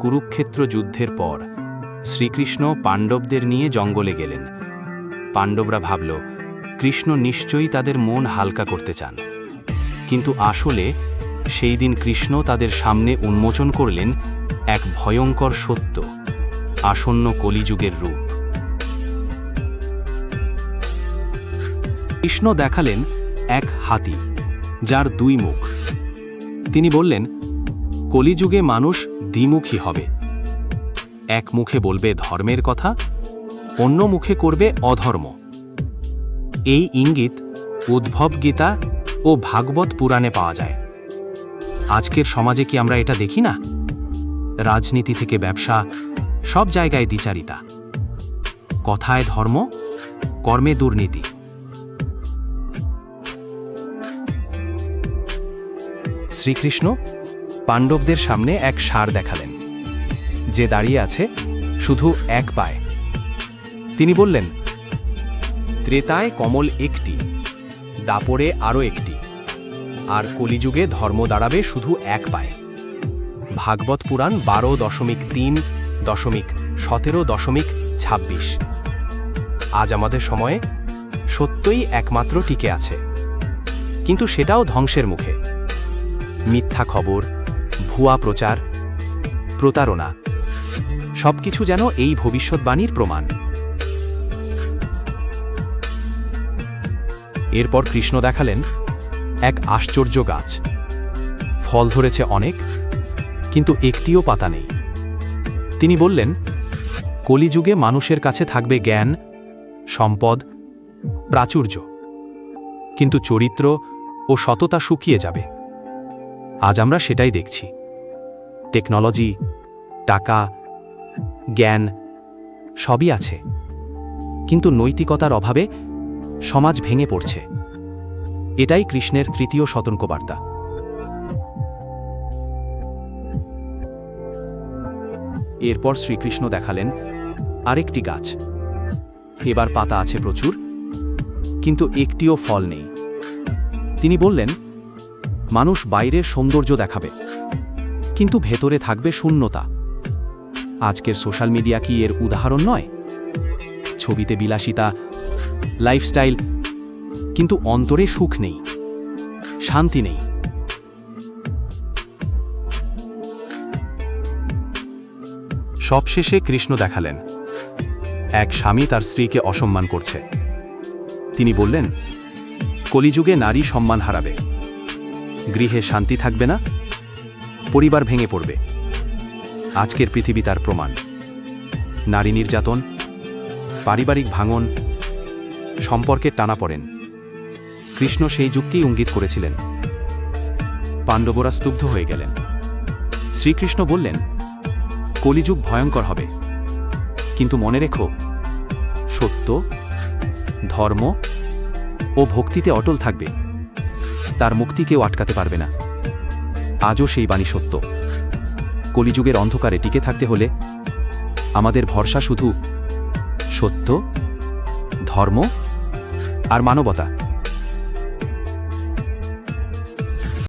কুরুক্ষেত্র যুদ্ধের পর, শ্রীকৃষ্ণ পাণ্ডবদের নিয়ে জঙ্গলে গেলেন। পাণ্ডবরা ভাবল, কৃষ্ণ নিশ্চয়ই তাদের মন হালকা করতে চান। কিন্তু আসলে সেই দিন কৃষ্ণ তাদের সামনে উন্মোচন করলেন এক ভয়ঙ্কর সত্য, আসন্ন কলিযুগের রূপ। কৃষ্ণ দেখালেন এক হাতি, যার দুই মুখ। তিনি বললেন, কলিযুগে মানুষ দ্বিমুখী হবে। এক মুখে বলবে ধর্মের কথা, অন্য মুখে করবে অধর্ম। এই ইঙ্গিত উদ্ভব গীতা ও ভাগবত পুরাণে পাওয়া যায়। আজকের সমাজে কি আমরা এটা দেখি না? রাজনীতি থেকে ব্যবসা, সব জায়গায় দ্বিচারিতা। কথায় ধর্ম, কর্মে দুর্নীতি। শ্রীকৃষ্ণ পাণ্ডবদের সামনে এক সার দেখালেন। যে দাঁড়িয়ে আছে শুধু এক পায়। তিনি বললেন, ত্রেতায় কমল একটি, দাপরে আরও একটি, আর কলিযুগে ধর্ম দাঁড়াবে শুধু এক পায়ে। ভাগবত পুরাণ বারো দশমিক তিন দশমিক সতেরো দশমিক ছাব্বিশ। আজ আমাদের সময়ে সত্যই একমাত্র টিকে আছে। কিন্তু সেটাও ধ্বংসের মুখে। মিথ্যা খবর, ভুয়া প্রচার, প্রতারণা, সবকিছু যেন এই ভবিষ্যৎবাণীর প্রমাণ। এরপর কৃষ্ণ দেখালেন, এক আশ্চর্য গাছ। ফল ধরেছে অনেক, কিন্তু একটিও পাতা নেই। তিনি বললেন, কলিযুগে মানুষের কাছে থাকবে জ্ঞান, সম্পদ, প্রাচুর্য, কিন্তু চরিত্র ও সততা শুকিয়ে যাবে। আজ আমরা সেটাই দেখছি। টেকনোলজি, টাকা, জ্ঞান, সবই আছে। কিন্তু নৈতিকতার অভাবে সমাজ ভেঙে পড়ছে। এটাই কৃষ্ণের তৃতীয় সতর্কবার্তা। এরপর শ্রীকৃষ্ণ দেখালেন আরেকটি গাছ। এবার পাতা আছে প্রচুর, কিন্তু একটিও ফল নেই। তিনি বললেন মানুষ বাইরের সৌন্দর্য দেখাবে। কিন্তু ভেতরে থাকবে শূন্যতা। আজকের সোশ্যাল মিডিয়া কি এর উদাহরণ নয়? ছবিতে বিলাসিতা, লাইফস্টাইল, কিন্তু অন্তরে সুখ নেই, শান্তি নেই। সবশেষে কৃষ্ণ দেখালেন। এক স্বামী তার স্ত্রীকে অসম্মান করছে। তিনি বললেন, কলিযুগে নারী সম্মান হারাবে। গৃহে শান্তি থাকবে না? পরিবার ভেঙে পড়বে। আজকের পৃথিবী তার প্রমাণ। নারী নির্যাতন, পারিবারিক ভাঙন, সম্পর্কের টানা পড়েন। কৃষ্ণ সেই যুগকেই ইঙ্গিত করেছিলেন। পাণ্ডবরা স্তব্ধ হয়ে গেলেন। শ্রীকৃষ্ণ বললেন, কলিযুগ ভয়ঙ্কর হবে। কিন্তু মনে রেখো, সত্য, ধর্ম ও ভক্তিতে অটল থাকবে। তার মুক্তি কেউ আটকাতে পারবে না। আজও সেই বাণী সত্য। কলিযুগের অন্ধকারে টিকে থাকতে হলে আমাদের ভরসা শুধু সত্য, ধর্ম আর মানবতা।